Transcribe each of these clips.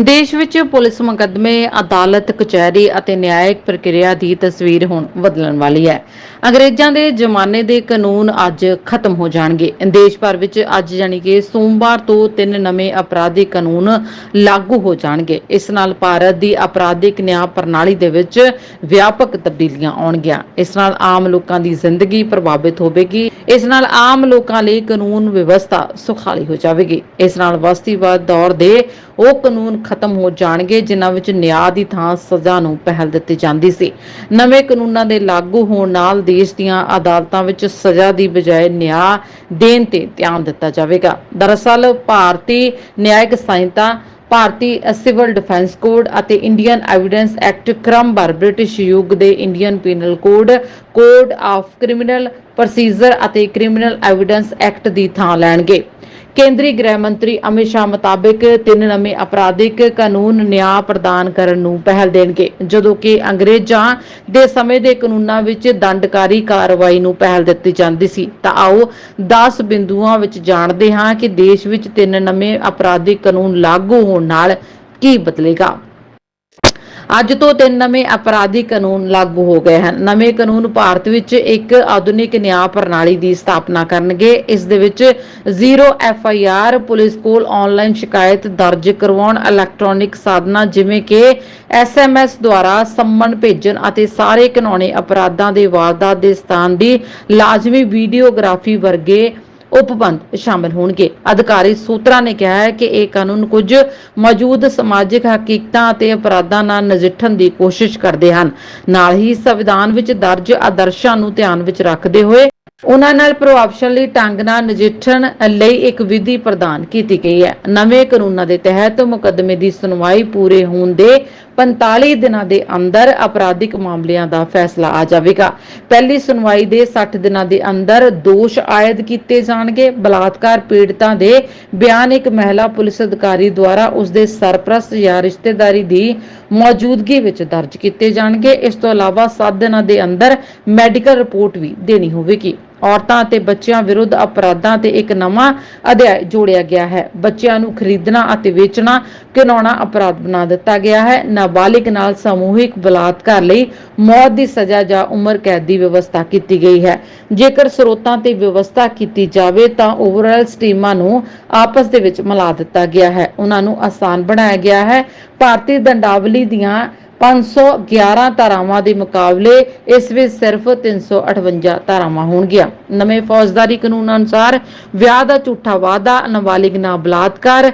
ਦੇਸ਼ ਵਿੱਚ ਪੁਲਿਸ ਮੁਕੱਦਮੇ, ਅਦਾਲਤ, ਕਚਹਿਰੀ ਅਤੇ ਨਿਆਇਕ ਪ੍ਰਕਿਰਿਆ ਦੀ ਤਸਵੀਰ ਹੁਣ ਬਦਲਣ ਵਾਲੀ ਹੈ। ਅੰਗਰੇਜ਼ਾਂ ਦੇ ਜ਼ਮਾਨੇ ਦੇ ਕਾਨੂੰਨ ਅੱਜ ਖਤਮ ਹੋ ਜਾਣਗੇ। ਦੇਸ਼ ਭਰ ਵਿੱਚ ਅੱਜ ਯਾਨੀ ਕਿ ਸੋਮਵਾਰ ਤੋਂ ਤਿੰਨ ਨਵੇਂ ਅਪਰਾਧਿਕ ਕਾਨੂੰਨ ਲਾਗੂ ਹੋ ਜਾਣਗੇ। ਇਸ ਨਾਲ ਭਾਰਤ ਦੀ ਅਪਰਾਧਿਕ ਨਿਆਂ ਪ੍ਰਣਾਲੀ ਦੇ ਵਿੱਚ ਵਿਆਪਕ ਤਬਦੀਲੀਆਂ ਆਉਣਗੀਆਂ। ਇਸ ਨਾਲ ਆਮ ਲੋਕਾਂ ਦੀ ਜ਼ਿੰਦਗੀ ਪ੍ਰਭਾਵਿਤ ਹੋਵੇਗੀ। ਇਸ ਨਾਲ ਆਮ ਲੋਕਾਂ ਲਈ ਕਾਨੂੰਨ ਵਿਵਸਥਾ ਸੁਖਾਲੀ ਹੋ ਜਾਵੇਗੀ। ਇਸ ਨਾਲ ਵਸਤੀਵਾਦ ਦੌਰ ਦੇ ਉਹ ਕਾਨੂੰਨ ਖਤਮ ਹੋ ਜਾਣਗੇ, ਜਿਨ੍ਹਾਂ ਵਿੱਚ ਨਿਆਂ ਦੀ ਥਾਂ ਸਜ਼ਾ ਨੂੰ ਪਹਿਲ ਦਿੱਤੀ ਜਾਂਦੀ ਸੀ। ਨਵੇਂ ਕਾਨੂੰਨਾਂ ਦੇ ਲਾਗੂ ਹੋਣ ਨਾਲ ਦੇਸ਼ ਦੀਆਂ ਅਦਾਲਤਾਂ ਵਿੱਚ ਸਜ਼ਾ ਦੀ ਬਜਾਏ ਨਿਆਂ ਦੇਣ ਤੇ ਧਿਆਨ ਦਿੱਤਾ ਜਾਵੇਗਾ। ਦਰਅਸਲ, Bharatiya Nyaya Sanhita, Bharatiya civil defence code ਅਤੇ ਇੰਡੀਅਨ ਐਵੀਡੈਂਸ ਐਕਟ ਕ੍ਰਮਵਾਰ ਬ੍ਰਿਟਿਸ਼ ਯੁੱਗ ਦੇ Indian penal code code of criminal procedure ਅਤੇ ਕ੍ਰਿਮੀਨਲ ਐਵੀਡੈਂਸ ਐਕਟ ਦੀ ਥਾਂ ਲੈਣਗੇ। ਕੇਂਦਰੀ ਗ੍ਰਹਿ ਮੰਤਰੀ ਅਮਿਤ ਸ਼ਾਹ ਮੁਤਾਬਕ ਤਿੰਨ ਨਵੇਂ ਅਪਰਾਧਿਕ ਕਾਨੂੰਨ ਨਿਆਂ ਪ੍ਰਦਾਨ ਕਰਨ ਨੂੰ ਪਹਿਲ ਦੇਣਗੇ, ਜਦੋਂ ਕਿ ਅੰਗਰੇਜ਼ਾਂ ਦੇ ਸਮੇਂ ਦੇ ਕਾਨੂੰਨਾਂ ਵਿੱਚ ਦੰਡਕਾਰੀ ਕਾਰਵਾਈ ਨੂੰ ਪਹਿਲ ਦਿੱਤੀ ਜਾਂਦੀ ਸੀ। ਤਾਂ ਆਓ 10 ਬਿੰਦੂਆਂ ਵਿੱਚ ਜਾਣਦੇ ਹਾਂ ਕਿ ਦੇਸ਼ ਵਿੱਚ ਤਿੰਨ ਨਵੇਂ ਅਪਰਾਧਿਕ ਕਾਨੂੰਨ ਲਾਗੂ ਹੋਣ ਨਾਲ ਕੀ ਬਦਲੇਗਾ। ਅੱਜ ਤੋਂ ਤਿੰਨ ਨਵੇਂ ਅਪਰਾਧਿਕ ਕਾਨੂੰਨ ਲਾਗੂ ਹੋ ਗਏ ਹਨ। ਨਵੇਂ ਕਾਨੂੰਨ ਭਾਰਤ ਵਿੱਚ ਇੱਕ ਆਧੁਨਿਕ ਨਿਆਂ ਪ੍ਰਣਾਲੀ ਦੀ ਸਥਾਪਨਾ ਕਰਨਗੇ। ਇਸ ਦੇ ਵਿੱਚ zero F I R, police ਕੋਲ ਆਨਲਾਈਨ ਸ਼ਿਕਾਇਤ ਦਰਜ ਕਰਵਾਉਣ, ਇਲੈਕਟ੍ਰੋਨਿਕ ਸਾਧਨਾਂ ਜਿਵੇਂ ਕਿ ਐਸ ਐਮ ਐਸ ਦੁਆਰਾ ਸੰਮਨ ਭੇਜਣ ਅਤੇ ਸਾਰੇ ਘਿਨੌਣੇ ਅਪਰਾਧਾਂ ਦੇ ਵਾਰਦਾਤ ਦੇ ਸਥਾਨ ਦੀ ਲਾਜ਼ਮੀ ਵੀਡੀਓਗ੍ਰਾਫੀ ਵਰਗੇ ਉਪਬੰਧ ਸ਼ਾਮਲ ਹੋਣਗੇ। ਅਧਿਕਾਰੀ ਸੂਤਰਾਂ ਨੇ ਕਿਹਾ ਹੈ ਕਿ ਇਹ ਕਾਨੂੰਨ ਕੁਝ ਮੌਜੂਦ ਸਮਾਜਿਕ ਹਕੀਕਤਾਂ ਅਤੇ ਅਪਰਾਧਾਂ ਨਾਲ ਨਜਿੱਠਣ ਦੀ ਕੋਸ਼ਿਸ਼ ਕਰਦੇ ਹਨ। ਨਾਲ ਹੀ ਸੰਵਿਧਾਨ ਵਿੱਚ ਦਰਜ ਆਦਰਸ਼ਾਂ ਨੂੰ ਧਿਆਨ ਵਿੱਚ ਰੱਖਦੇ ਹੋਏ ਉਹਨਾਂ ਨਾਲ ਪ੍ਰਭਾਵਸ਼ਾਲੀ ਢੰਗ ਨਾਲ ਨਜਿੱਠਣ ਲਈ ਇੱਕ ਵਿਧੀ ਪ੍ਰਦਾਨ ਕੀਤੀ ਗਈ ਹੈ। ਨਵੇਂ ਕਾਨੂੰਨਾਂ ਦੇ ਤਹਿਤ ਮੁਕੱਦਮੇ ਦੀ ਸੁਣਵਾਈ ਪੂਰੇ ਹੋਣ ਦੇ 45 ਦਿਨਾਂ ਦੇ ਅੰਦਰ ਅਪਰਾਧਿਕ ਮਾਮਲਿਆਂ ਦਾ ਫੈਸਲਾ ਆ ਜਾਵੇਗਾ। ਪਹਿਲੀ ਸੁਣਵਾਈ ਦੇ 60 ਦਿਨਾਂ ਦੇ ਅੰਦਰ ਦੋਸ਼ ਆਇਦ ਕੀਤੇ ਜਾਣਗੇ। ਬਲਾਤਕਾਰ ਪੀੜਤਾਂ ਦੇ ਬਿਆਨ ਇੱਕ ਮਹਿਲਾ ਪੁਲਿਸ ਅਧਿਕਾਰੀ ਦੁਆਰਾ ਉਸ ਦੇ ਸਰਪ੍ਰਸਤ ਜਾਂ ਰਿਸ਼ਤੇਦਾਰੀ ਦੀ ਮੌਜੂਦਗੀ ਵਿੱਚ ਦਰਜ ਕੀਤੇ ਜਾਣਗੇ। ਇਸ ਤੋਂ ਇਲਾਵਾ 7 ਦਿਨਾਂ ਦੇ ਅੰਦਰ ਮੈਡੀਕਲ ਰਿਪੋਰਟ ਵੀ ਦੇਣੀ ਹੋਵੇਗੀ। ਔਰਤਾਂ ਅਤੇ ਬੱਚਿਆਂ ਵਿਰੁੱਧ ਅਪਰਾਧਾਂ ਤੇ ਇੱਕ ਨਵਾਂ ਅਧਿਆਇ ਜੋੜਿਆ ਗਿਆ ਹੈ। ਬੱਚਿਆਂ ਨੂੰ ਖਰੀਦਣਾ ਅਤੇ ਵੇਚਣਾ ਘਿਨਾਉਣਾ ਅਪਰਾਧ ਬਣਾ ਦਿੱਤਾ ਗਿਆ ਹੈ। ਨਾਬਾਲਿਗ ਨਾਲ ਸਮੂਹਿਕ ਬਲਾਤਕਾਰ ਲਈ ਮੌਤ ਦੀ ਸਜ਼ਾ ਜਾਂ ਉਮਰ ਕੈਦ ਦੀ ਵਿਵਸਥਾ ਕੀਤੀ ਗਈ ਹੈ। ਜੇਕਰ ਸਰੋਤਾਂ ਤੇ ਵਿਵਸਥਾ ਕੀਤੀ ਜਾਵੇ ਤਾਂ ਓਵਰਆਲ ਸਟ੍ਰੀਮਾਂ ਨੂੰ ਆਪਸ ਦੇ ਵਿੱਚ ਮਿਲਾ ਦਿੱਤਾ ਗਿਆ ਹੈ। ਉਹਨਾਂ ਨੂੰ ਆਸਾਨ ਬਣਾਇਆ ਗਿਆ ਹੈ। ਭਾਰਤੀ ਦੰਡਾਵਲੀ ਦੀਆਂ 511 ਧਾਰਾਵਾਂ ਦੇ ਮੁਕਾਬਲੇ ਇਸ ਵਿੱਚ ਸਿਰਫ 358 ਧਾਰਾਵਾਂ ਹੋਣਗੀਆਂ। ਨਵੇਂ ਫੌਜਦਾਰੀ ਕਾਨੂੰਨ ਅਨੁਸਾਰ ਵਿਆਹ ਦਾ ਝੂਠਾ ਵਾਅਦਾ, ਨਾਬਾਲਿਗ ਨਾਲ ਬਲਾਤਕਾਰ,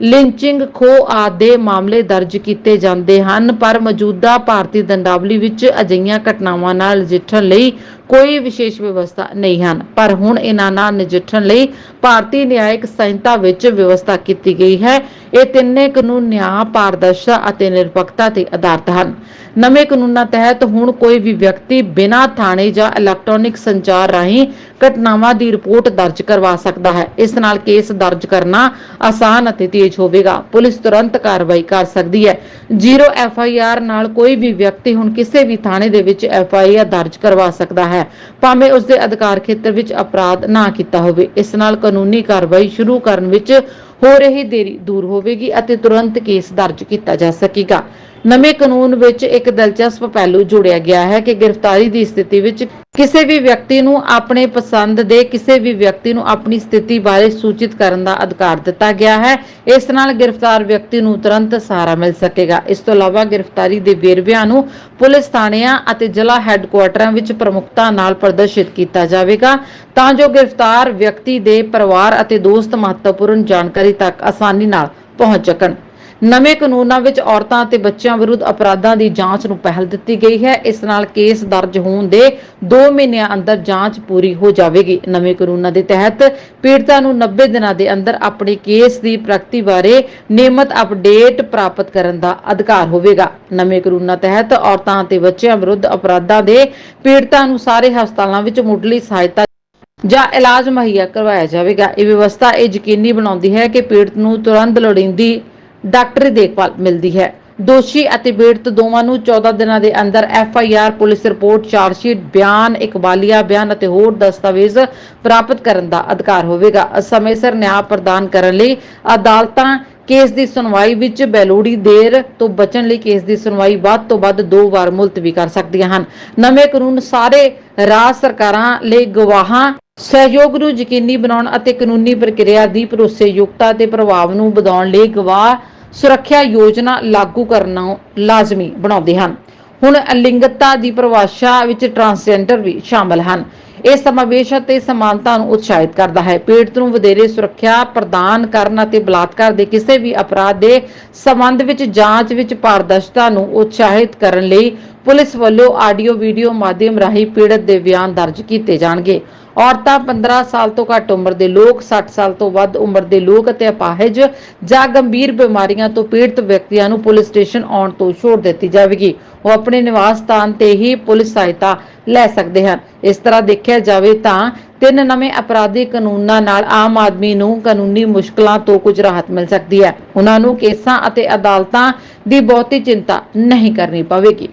ਲਿੰਚਿੰਗ ਖੋਹ ਆਦਿ ਦੇ ਮਾਮਲੇ ਦਰਜ ਕੀਤੇ ਜਾਂਦੇ ਹਨ, ਪਰ ਮੌਜੂਦਾ ਭਾਰਤੀ ਦੰਡਾਵਲੀ ਵਿੱਚ ਅਜਿਹੀਆਂ ਘਟਨਾਵਾਂ ਨਾਲ ਨਜਿੱਠਣ ਲਈ ਕੋਈ ਵਿਸ਼ੇਸ਼ ਵਿਵਸਥਾ ਨਹੀਂ ਹਨ। ਪਰ ਹੁਣ ਇਹਨਾਂ ਨਾਲ ਨਜਿੱਠਣ ਲਈ ਭਾਰਤੀ ਨਿਆਇਕ ਸੰਹਿਤਾ ਵਿੱਚ ਵਿਵਸਥਾ ਕੀਤੀ ਗਈ ਹੈ। ਇਹ ਤਿੰਨੇ ਕਾਨੂੰਨ ਨਿਆਂ, ਪਾਰਦਰਸ਼ਤਾ ਅਤੇ ਨਿਰਪੱਖਤਾ ਤੇ ਆਧਾਰਿਤ ਹਨ। ਨਵੇਂ ਕਾਨੂੰਨਾਂ ਤਹਿਤ ਹੁਣ ਕੋਈ ਵੀ ਵਿਅਕਤੀ ਬਿਨਾਂ ਥਾਣੇ ਜਾਂ ਇਲੈਕਟ੍ਰੋਨਿਕ ਸੰਚਾਰ ਰਾਹੀਂ ਘਟਨਾਵਾਂ ਦੀ ਰਿਪੋਰਟ ਦਰਜ ਕਰਵਾ ਸਕਦਾ ਹੈ। ਇਸ ਨਾਲ ਕੇਸ ਦਰਜ ਕਰਨਾ ਆਸਾਨ ਅਤੇ ਤੇਜ਼ ਹੋਵੇਗਾ। ਪੁਲਿਸ ਤੁਰੰਤ ਕਾਰਵਾਈ ਕਰ ਸਕਦੀ ਹੈ। ਜ਼ੀਰੋ ਐਫ ਆਈ ਆਰ ਨਾਲ ਕੋਈ ਵੀ ਵਿਅਕਤੀ ਹੁਣ ਕਿਸੇ ਵੀ ਥਾਣੇ ਦੇ ਵਿੱਚ ਐਫ ਆਈ ਆਰ ਦਰਜ ਕਰਵਾ ਸਕਦਾ ਹੈ। ਭਾਵੇਂ ਉਸ ਦੇ ਅਧਿਕਾਰ ਖੇਤਰ ਵਿੱਚ ਅਪਰਾਧ ਨਾ ਕੀਤਾ ਹੋਵੇ। ਇਸ ਨਾਲ ਕਾਨੂੰਨੀ ਕਾਰਵਾਈ ਸ਼ੁਰੂ ਕਰਨ ਵਿੱਚ ਹੋ ਰਹੀ ਦੇਰੀ ਦੂਰ ਹੋਵੇਗੀ ਅਤੇ ਤੁਰੰਤ ਕੇਸ ਦਰਜ ਕੀਤਾ ਜਾ ਸਕੇਗਾ। ਨਵੇਂ ਕਾਨੂੰਨ ਵਿੱਚ ਇੱਕ ਦਿਲਚਸਪ ਪਹਿਲੂ ਜੋੜਿਆ ਗਿਆ ਹੈ ਕਿ ਗ੍ਰਿਫਤਾਰੀ ਦੀ ਸਥਿਤੀ ਵਿੱਚ ਕਿਸੇ ਵੀ ਵਿਅਕਤੀ ਨੂੰ ਆਪਣੇ ਪਸੰਦ ਦੇ ਕਿਸੇ ਵੀ ਵਿਅਕਤੀ ਨੂੰ ਆਪਣੀ ਸਥਿਤੀ ਬਾਰੇ ਸੂਚਿਤ ਕਰਨ ਦਾ ਅਧਿਕਾਰ ਦਿੱਤਾ ਗਿਆ ਹੈ। ਇਸ ਨਾਲ ਗ੍ਰਿਫਤਾਰ ਵਿਅਕਤੀ ਨੂੰ ਤੁਰੰਤ ਸਹਾਰਾ ਮਿਲ ਸਕੇਗਾ। ਇਸ ਤੋਂ ਇਲਾਵਾ ਗ੍ਰਿਫਤਾਰੀ ਦੇ ਵੇਰਵਿਆਂ ਨੂੰ ਪੁਲਿਸ ਥਾਣਿਆਂ ਅਤੇ ਜ਼ਿਲ੍ਹਾ ਹੈੱਡਕੁਆਟਰਾਂ ਵਿੱਚ ਪ੍ਰਮੁਖਤਾ ਨਾਲ ਪ੍ਰਦਰਸ਼ਿਤ ਕੀਤਾ ਜਾਵੇਗਾ। ਤਾਂ ਜੋ ਗ੍ਰਿਫਤਾਰ ਵਿਅਕਤੀ ਦੇ ਪਰਿਵਾਰ ਅਤੇ ਦੋਸਤ ਮਹੱਤਵਪੂਰਨ ਜਾਣਕਾਰੀ ਤੱਕ ਆਸਾਨੀ ਨਾਲ ਪਹੁੰਚ ਸਕਣ। ਨਵੇਂ ਕਾਨੂੰਨਾਂ ਵਿੱਚ ਔਰਤਾਂ ਅਤੇ ਬੱਚਿਆਂ ਵਿਰੁੱਧ ਅਪਰਾਧਾਂ ਦੀ ਜਾਂਚ ਨੂੰ ਪਹਿਲ ਦਿੱਤੀ ਗਈ ਹੈ। ਇਸ ਨਾਲ ਕੇਸ ਦਰਜ ਹੋਣ ਦੇ 2 ਮਹੀਨਿਆਂ ਅੰਦਰ ਜਾਂਚ ਪੂਰੀ ਹੋ ਜਾਵੇਗੀ। ਨਵੇਂ ਕਾਨੂੰਨਾਂ ਦੇ ਤਹਿਤ ਪੀੜਤਾ ਨੂੰ 90 ਦਿਨਾਂ ਦੇ ਅੰਦਰ ਆਪਣੇ ਕੇਸ ਦੀ ਪ੍ਰਗਤੀ ਬਾਰੇ ਨਿਯਮਤ ਅਪਡੇਟ ਪ੍ਰਾਪਤ ਕਰਨ ਦਾ ਅਧਿਕਾਰ ਹੋਵੇਗਾ। ਨਵੇਂ ਕਾਨੂੰਨਾਂ ਤਹਿਤ ਔਰਤਾਂ ਅਤੇ ਬੱਚਿਆਂ ਵਿਰੁੱਧ ਅਪਰਾਧਾਂ ਦੇ ਪੀੜਤਾਂ ਨੂੰ ਸਾਰੇ ਹਸਪਤਾਲਾਂ ਵਿੱਚ ਮੁੱਢਲੀ ਸਹਾਇਤਾ ਜਾਂ ਇਲਾਜ ਮੁਹੱਈਆ ਕਰਵਾਇਆ ਜਾਵੇਗਾ। ਇਹ ਵਿਵਸਥਾ ਇਹ ਯਕੀਨੀ ਬਣਾਉਂਦੀ ਹੈ ਕਿ ਪੀੜਤ ਨੂੰ ਤੁਰੰਤ ਲੋੜੀਂਦੀ ਡਾਕਟਰੀ ਦੇਖਭਾਲ ਮਿਲਦੀ ਹੈ। ਦੋਸ਼ੀ ਅਤੇ ਪੀੜਤ ਦੋਵਾਂ ਨੂੰ 14 ਦਿਨਾਂ ਦੇ ਅੰਦਰ F I R police report, chargesheet, ਬਿਆਨ, ਇਕਬਾਲੀਆ ਬਿਆਨ ਅਤੇ ਹੋਰ ਦਸਤਾਵੇਜ਼ ਪ੍ਰਾਪਤ ਕਰਨ ਦਾ ਅਧਿਕਾਰ ਹੋਵੇਗਾ। ਸਮੇਂ ਸਿਰ ਨਿਆਂ ਪ੍ਰਦਾਨ ਕਰਨ ਲਈ ਅਦਾਲਤਾਂ ਕੇਸ ਦੀ ਸੁਣਵਾਈ ਵਿੱਚ ਬੈਲੋੜੀ ਦੇਰ ਤੋਂ ਬਚਣ ਲਈ ਕੇਸ ਦੀ ਸੁਣਵਾਈ ਵੱਧ ਤੋਂ ਵੱਧ ਦੋ ਵਾਰ ਮੁਲਤਵੀ ਕਰ ਸਕਦੀਆਂ ਹਨ। ਨਵੇਂ ਕਾਨੂੰਨ ਸਾਰੇ ਰਾਜ ਸਰਕਾਰਾਂ ਲਈ ਗਵਾਹਾਂ। ਸਹਿਯੋਗ ਨੂੰ ਯਕੀਨੀ ਬਣਾਉਣ ਅਤੇ ਕਾਨੂੰਨੀ ਪ੍ਰਕਿਰਿਆ ਦੀ ਭਰੋਸੇਯੋਗਤਾ ਤੇ ਪ੍ਰਭਾਵ ਨੂੰ ਵਧਾਉਣ ਲਈ ਗਵਾਹ ਸੁਰੱਖਿਆ ਯੋਜਨਾ ਲਾਗੂ ਕਰਨਾ ਲਾਜ਼ਮੀ ਬਣਾਉਂਦੇ ਹਨ। ਹੁਣ ਅਲਿੰਗਤਾ ਦੀ ਪਰਿਭਾਸ਼ਾ ਵਿੱਚ ਟਰਾਂਸਜੈਂਡਰ ਵੀ ਸ਼ਾਮਲ ਹਨ। ਇਹ ਸਮਾਵੇਸ਼ ਅਤੇ ਸਮਾਨਤਾ ਨੂੰ ਉਤਸ਼ਾਹਿਤ ਕਰਦਾ ਹੈ। ਪੀੜਤ ਨੂੰ ਵਧੇਰੇ ਸੁਰੱਖਿਆ ਪ੍ਰਦਾਨ ਕਰਨ ਅਤੇ ਬਲਾਤਕਾਰ ਦੇ ਕਿਸੇ ਵੀ ਅਪਰਾਧ ਦੇ ਸੰਬੰਧ ਵਿੱਚ ਜਾਂਚ ਵਿੱਚ ਪਾਰਦਰਸ਼ਤਾ ਨੂੰ ਉਤਸ਼ਾਹਿਤ ਕਰਨ ਲਈ ਪੁਲਿਸ ਵੱਲੋਂ ਆਡੀਓ ਵੀਡੀਓ ਮਾਧਿਅਮ ਰਾਹੀਂ ਪੀੜਤ ਦੇ ਬਿਆਨ ਦਰਜ ਕੀਤੇ ਜਾਣਗੇ। ਔਰਤਾਂ 15 ਸਾਲ ਤੋਂ ਘੱਟ ਉਮਰ ਦੇ ਲੋਕ 60 ਸਾਲ ਤੋਂ ਵੱਧ ਉਮਰ ਦੇ ਲੋਕ ਅਤੇ ਅਪਾਹਜ ਜਾਂ ਗੰਭੀਰ ਬਿਮਾਰੀਆਂ ਤੋਂ ਪੀੜਤ ਵਿਅਕਤੀਆਂ ਨੂੰ ਪੁਲਿਸ ਸਟੇਸ਼ਨ ਆਉਣ ਤੋਂ ਛੋਟ ਦਿੱਤੀ ਜਾਵੇਗੀ। ਉਹ ਆਪਣੇ ਨਿਵਾਸ ਸਥਾਨ ਤੇ ਹੀ ਪੁਲਿਸ ਸਹਾਇਤਾ ਲੈ ਸਕਦੇ ਹਨ। ਇਸ ਤਰ੍ਹਾਂ ਦੇਖਿਆ ਜਾਵੇ ਤਾਂ ਤਿੰਨ ਨਵੇਂ ਅਪਰਾਧਿਕ ਕਾਨੂੰਨਾਂ ਨਾਲ ਆਮ ਆਦਮੀ ਨੂੰ ਕਾਨੂੰਨੀ ਮੁਸ਼ਕਲਾਂ ਤੋਂ ਕੁਝ ਰਾਹਤ ਮਿਲ ਸਕਦੀ ਹੈ। ਉਹਨਾਂ ਨੂੰ ਕੇਸਾਂ ਅਤੇ ਅਦਾਲਤਾਂ ਦੀ ਬਹੁਤੀ ਚਿੰਤਾ ਨਹੀਂ ਕਰਨੀ ਪਵੇਗੀ।